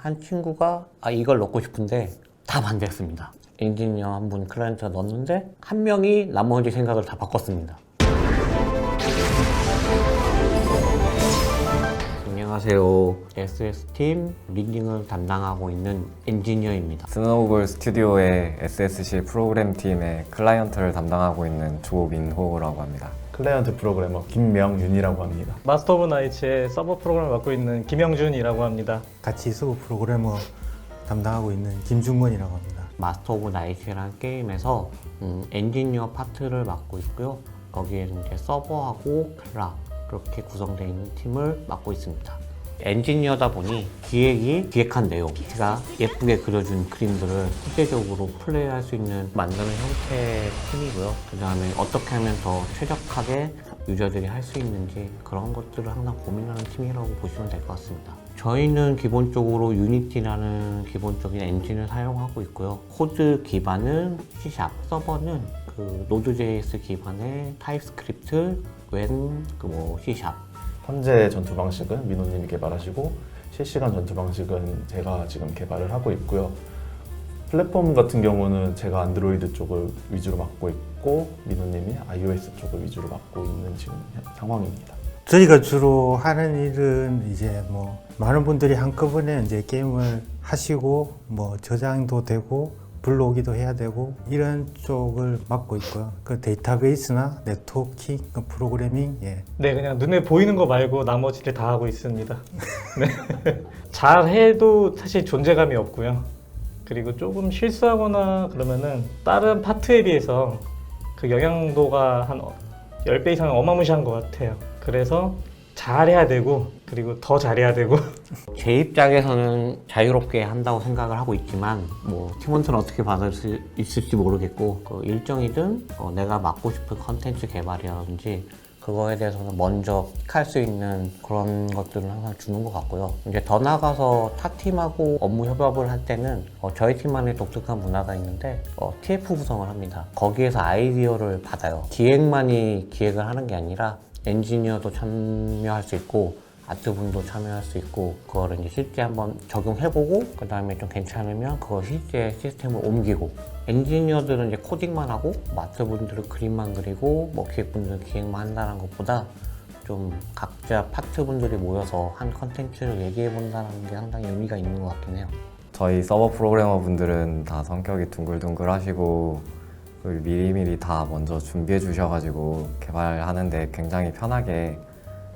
한 친구가 아 이걸 넣고 싶은데 다 반대했습니다. 엔지니어 한 분 클라이언트가 넣었는데 한 명이 나머지 생각을 다 바꿨습니다. 안녕하세요. SS팀 리딩을 담당하고 있는 엔지니어입니다. 스노우볼 스튜디오의 SSC 프로그램 팀의 클라이언트를 담당하고 있는 조민호라고 합니다. 클라이언트 프로그래머 김명윤이라고 합니다. 마스터 오브 나이츠의 서버 프로그램을 맡고 있는 김영준이라고 합니다. 같이 서브 프로그래머 담당하고 있는 김중건이라고 합니다. 마스터 오브 나이트라는 게임에서 음, 엔지니어 파트를 맡고 있고요. 거기에는 이제 서버하고 클라 그렇게 구성되어 있는 팀을 맡고 있습니다. 엔지니어다 보니 기획이 기획한 내용, 제가 예쁘게 그려준 그림들을 실제적으로 플레이할 수 있는 만드는 형태의 팀이고요. 그 다음에 어떻게 하면 더 최적화게 유저들이 할 수 있는지 그런 것들을 항상 고민하는 팀이라고 보시면 될 것 같습니다. 저희는 기본적으로 유니티라는 기본적인 엔진을 사용하고 있고요. 코드 기반은 C#, 서버는 그 노드.js 기반의 타입스크립트, 웬, 그뭐 C#. 현재 전투 방식은 민호님이 개발하시고 실시간 전투 방식은 제가 지금 개발을 하고 있고요. 플랫폼 같은 경우는 제가 안드로이드 쪽을 위주로 맡고 있고 민호님이 iOS 쪽을 위주로 맡고 있는 지금 상황입니다. 저희가 주로 하는 일은 이제 뭐 많은 분들이 한꺼번에 이제 게임을 하시고 뭐 저장도 되고 불러오기도 해야 되고 이런 쪽을 맡고 있고요. 그 데이터베이스나 네트워킹, 그 프로그래밍, 예. 네, 그냥 눈에 보이는 거 말고 나머지를 다 하고 있습니다. 네. 잘해도 사실 존재감이 없고요. 그리고 조금 실수하거나 그러면은 다른 파트에 비해서 그 영향도가 한 10배 이상 어마무시한 것 같아요. 그래서 잘해야 되고 그리고 더 잘해야 되고 제 입장에서는 자유롭게 한다고 생각을 하고 있지만 뭐 팀원들은 어떻게 받을 수 있을지 모르겠고 그 일정이든 어, 내가 맡고 싶은 컨텐츠 개발이라든지 그거에 대해서는 먼저 할 수 있는 그런 것들을 항상 주는 것 같고요. 이제 더 나아가서 타 팀하고 업무 협업을 할 때는 어, 저희 팀만의 독특한 문화가 있는데 어, TF 구성을 합니다. 거기에서 아이디어를 받아요. 기획만이 기획을 하는 게 아니라 엔지니어도 참여할 수 있고 아트분도 참여할 수 있고 그거를 이제 실제 한번 적용해보고 그 다음에 좀 괜찮으면 그걸 실제 시스템을 옮기고 엔지니어들은 이제 코딩만 하고 뭐 아트분들은 그림만 그리고 뭐 기획분들은 기획만 한다는 것보다 좀 각자 파트분들이 모여서 한 컨텐츠를 얘기해 본다는 게 상당히 의미가 있는 것 같긴 해요. 저희 서버 프로그래머 분들은 다 성격이 둥글둥글 하시고 그리고 미리미리 다 먼저 준비해 주셔가지고 개발하는데 굉장히 편하게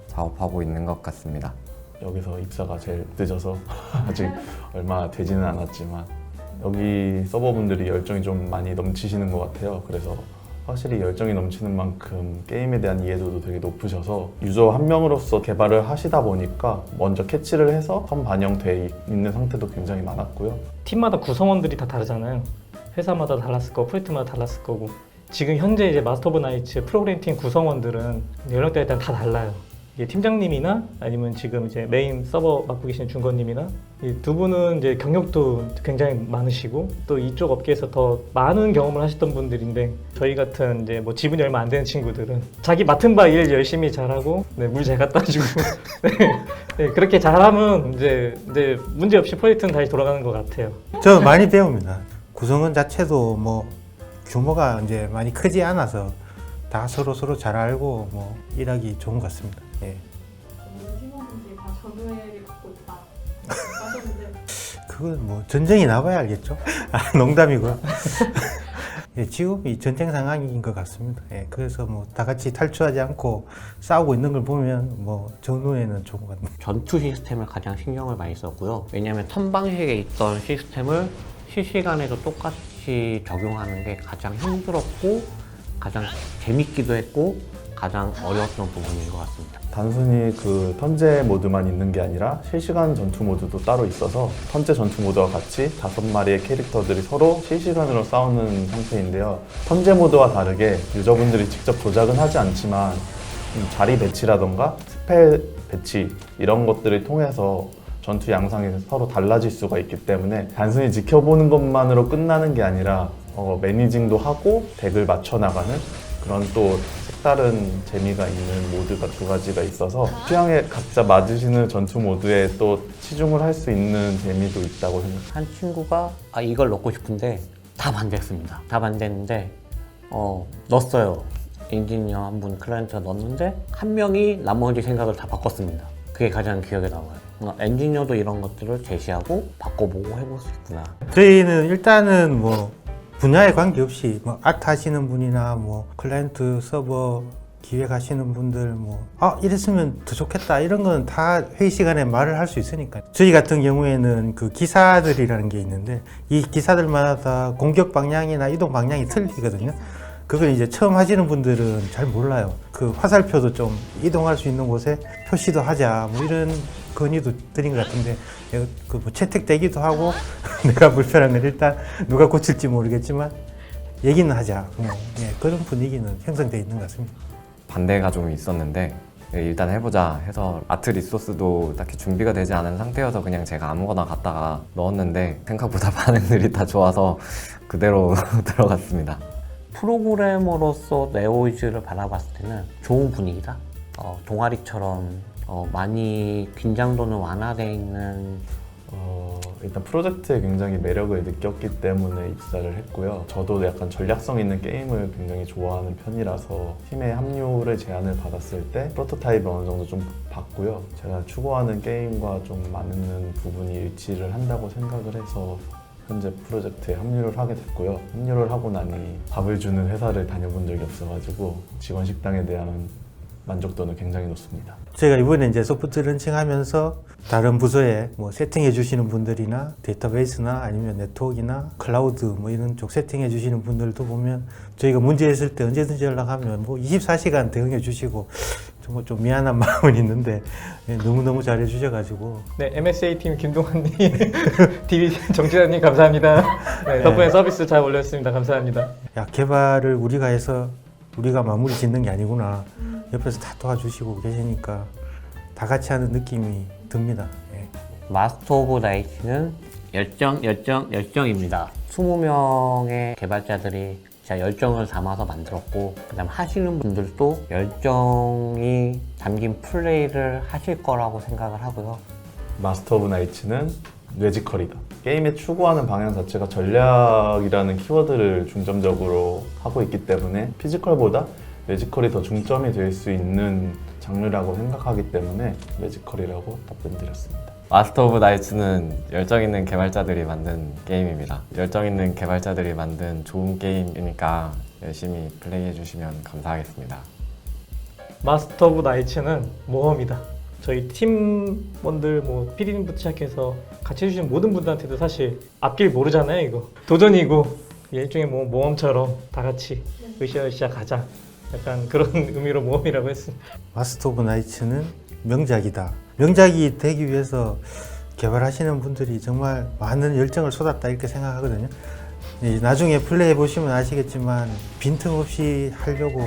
작업하고 있는 것 같습니다. 여기서 입사가 제일 늦어서 아직 얼마 되지는 않았지만 여기 서버분들이 열정이 좀 많이 넘치시는 것 같아요. 그래서 확실히 열정이 넘치는 만큼 게임에 대한 이해도도 되게 높으셔서 유저 한 명으로서 개발을 하시다 보니까 먼저 캐치를 해서 선반영돼 있는 상태도 굉장히 많았고요. 팀마다 구성원들이 다 다르잖아요. 회사마다 달랐을 거고 프로젝트마다 달랐을 거고 지금 현재 이제 마스터 오브 나이츠 프로그램 팀 구성원들은 연령대가 일단 다 달라요. 팀장님이나 아니면 지금 이제 메인 서버 맡고 계신 중건님이나 이두 분은 이제 경력도 굉장히 많으시고 또 이쪽 업계에서 더 많은 경험을 하셨던 분들인데 저희 같은 이제 뭐 지분이 얼마 안 되는 친구들은 자기 맡은 바 일 열심히 잘하고 네, 물 잘 갖다 주고 네, 네, 그렇게 잘하면 이제 이제 문제 없이 프로젝트는 다시 돌아가는 것 같아요. 저 많이 배웁니다. 구성원 자체도 뭐 규모가 이제 많이 크지 않아서 다 서로 서로 잘 알고 뭐 일하기 좋은 것 같습니다. 예. 모든 팀원분들이 다 전우회를 갖고 있다 하셨는데 그건 뭐 전쟁이 나봐야 알겠죠. 아, 농담이고요. 예, 지금 이 전쟁 상황인 것 같습니다. 예, 그래서 뭐 다 같이 탈출하지 않고 싸우고 있는 걸 보면 뭐 전후에는 좋은 것 같습니다. 전투 시스템을 가장 신경을 많이 썼고요. 왜냐하면 턴 방식에 있던 시스템을 실시간에도 똑같이 적용하는 게 가장 힘들었고 가장 재밌기도 했고 가장 어려웠던 부분인 것 같습니다. 단순히 그 턴제 모드만 있는 게 아니라 실시간 전투 모드도 따로 있어서 턴제 전투 모드와 같이 다섯 마리의 캐릭터들이 서로 실시간으로 싸우는 상태인데요. 턴제 모드와 다르게 유저분들이 직접 조작은 하지 않지만 음, 자리 배치라던가 스펠 배치 이런 것들을 통해서 전투 양상이 서로 달라질 수가 있기 때문에 단순히 지켜보는 것만으로 끝나는 게 아니라 어, 매니징도 하고 덱을 맞춰 나가는 그런 또 색다른 재미가 있는 모드가 두 가지가 있어서 취향에 각자 맞으시는 전투 모드에 또 치중을 할 수 있는 재미도 있다고 생각합니다. 한 친구가 아 이걸 넣고 싶은데 다 반대했습니다. 다 반대했는데 어 넣었어요. 엔지니어 한 분 클라이언트가 넣었는데 한 명이 나머지 생각을 다 바꿨습니다. 그게 가장 기억에 남아요. 엔지니어도 이런 것들을 제시하고 바꿔보고 해볼 수 있구나. 저희는 일단은 뭐 분야에 관계없이 뭐 아트 하시는 분이나 뭐 클라이언트 서버 기획하시는 분들 뭐 아 이랬으면 더 좋겠다 이런 건 다 회의 시간에 말을 할 수 있으니까 저희 같은 경우에는 그 기사들이라는 게 있는데 이 기사들마다 공격 방향이나 이동 방향이 틀리거든요. 그걸 이제 처음 하시는 분들은 잘 몰라요. 그 화살표도 좀 이동할 수 있는 곳에 표시도 하자 뭐 이런 건의도 드린 것 같은데 그뭐 채택되기도 하고 내가 불편한 건 일단 누가 고칠지 모르겠지만 얘기는 하자 뭐 예, 그런 분위기는 형성돼 있는 것 같습니다. 반대가 좀 있었는데 네, 일단 해보자 해서 아트 리소스도 딱히 준비가 되지 않은 상태여서 그냥 제가 아무거나 갖다가 넣었는데 생각보다 반응들이 다 좋아서 그대로 들어갔습니다. 프로그래머로서 네오이즈를 바라봤을 때는 좋은 분위기다. 어, 동아리처럼 어, 많이 긴장도는 완화되어 있는 어, 일단 프로젝트에 굉장히 매력을 느꼈기 때문에 입사를 했고요. 저도 약간 전략성 있는 게임을 굉장히 좋아하는 편이라서 팀에 합류를 제안을 받았을 때 프로토타입을 어느 정도 좀 봤고요. 제가 추구하는 게임과 좀 맞는 부분이 일치를 한다고 생각을 해서 현재 프로젝트에 합류를 하게 됐고요. 합류를 하고 나니 밥을 주는 회사를 다녀본 적이 없어가지고 직원 식당에 대한 만족도는 굉장히 높습니다. 저희가 이번에 이제 소프트 런칭하면서 다른 부서에 뭐 세팅해 주시는 분들이나 데이터베이스나 아니면 네트워크나 클라우드 뭐 이런 쪽 세팅해 주시는 분들도 보면 저희가 문제 있을 때 언제든지 연락하면 뭐 24시간 대응해 주시고 정말 좀 미안한 마음은 있는데 예, 너무너무 잘해 주셔가지고 네, MSA 팀 김동환님, DB 정진환님 감사합니다. 네, 덕분에 서비스 잘 올렸습니다. 감사합니다. 야 개발을 우리가 해서 우리가 마무리 짓는 게 아니구나 옆에서 다 도와주시고 계시니까 다 같이 하는 느낌이 듭니다. 예. 마스터 오브 나이트는 열정, 열정, 열정입니다. 20명의 개발자들이 진짜 열정을 담아서 만들었고, 그 다음 하시는 분들도 열정이 담긴 플레이를 하실 거라고 생각을 하고요. 마스터 오브 나이츠는 뇌지컬이다. 게임에 추구하는 방향 자체가 전략이라는 키워드를 중점적으로 하고 있기 때문에 피지컬보다 뇌지컬이 더 중점이 될 수 있는 장르라고 생각하기 때문에 뇌지컬이라고 답변드렸습니다. 마스터 오브 나이츠는 열정 있는 개발자들이 만든 게임입니다. 열정 있는 개발자들이 만든 좋은 게임이니까 열심히 플레이해 주시면 감사하겠습니다. 마스터 오브 나이츠는 모험이다. 저희 팀원들 뭐 피디님부터 시작해서 같이 해주신 모든 분들한테도 사실 앞길 모르잖아요 이거 도전이고 일종의 뭐 모험처럼 다 같이 으쌰으쌰 가자 약간 그런 의미로 모험이라고 했습니다. 마스터 오브 나이츠는 명작이다. 명작이 되기 위해서 개발하시는 분들이 정말 많은 열정을 쏟았다 이렇게 생각하거든요. 이 나중에 플레이해 보시면 아시겠지만 빈틈없이 하려고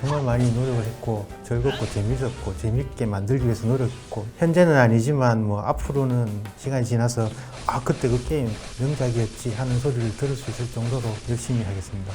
정말 많이 노력을 했고 즐겁고 재밌었고 재밌게 만들기 위해서 노력했고 현재는 아니지만 뭐 앞으로는 시간이 지나서 아 그때 그 게임 명작이었지 하는 소리를 들을 수 있을 정도로 열심히 하겠습니다.